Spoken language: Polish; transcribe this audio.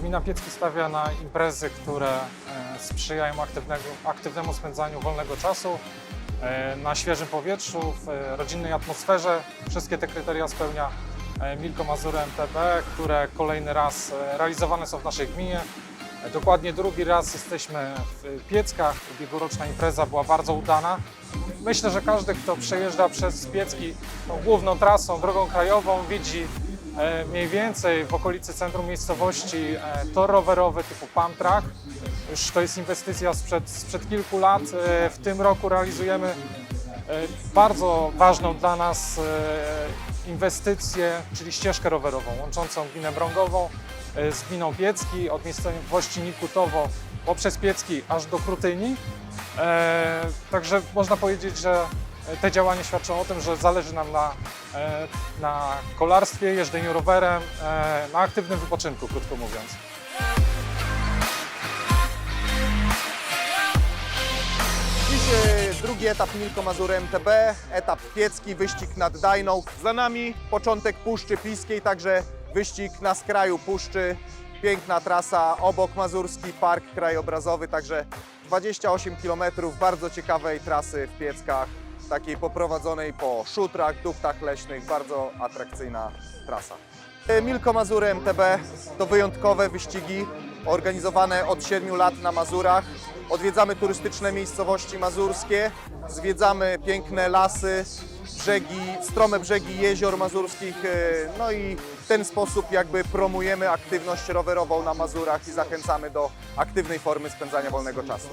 Gmina Piecki stawia na imprezy, które e, sprzyjają aktywnemu spędzaniu wolnego czasu e, na świeżym powietrzu, w e, rodzinnej atmosferze. Wszystkie te kryteria spełnia Milko Mazury MTB, które kolejny raz realizowane są w naszej gminie. Dokładnie drugi raz jesteśmy w Pieckach. Ubiegłoroczna impreza była bardzo udana. Myślę, że każdy, kto przejeżdża przez Piecki tą główną trasą, drogą krajową, widzi mniej więcej w okolicy centrum miejscowości e, tor rowerowy typu Pump Track. Już to jest inwestycja sprzed, sprzed kilku lat. E, W tym roku realizujemy e, bardzo ważną dla nas e, inwestycję, czyli ścieżkę rowerową łączącą gminę Brągową e, z gminą Piecki od miejscowości Nikutowo poprzez Piecki aż do Krutyni. E, Także można powiedzieć, że te działania świadczą o tym, że zależy nam na, e, na kolarstwie, jeżdżeniu rowerem, e, na aktywnym wypoczynku, krótko mówiąc. E, drugi etap Milko Mazury MTB, etap piecki, wyścig nad Dajną. Za nami początek Puszczy Piskiej, także wyścig na skraju Puszczy. Piękna trasa, obok Mazurski Park Krajobrazowy, także 28 km bardzo ciekawej trasy w Pieckach, takiej poprowadzonej po szutrach, duchtach leśnych, bardzo atrakcyjna trasa. E, Milko Mazury MTB to wyjątkowe wyścigi organizowane od 7 lat na Mazurach. Odwiedzamy turystyczne miejscowości mazurskie, zwiedzamy piękne lasy, brzegi, strome brzegi jezior mazurskich, e, no i w ten sposób jakby promujemy aktywność rowerową na Mazurach i zachęcamy do aktywnej formy spędzania wolnego czasu.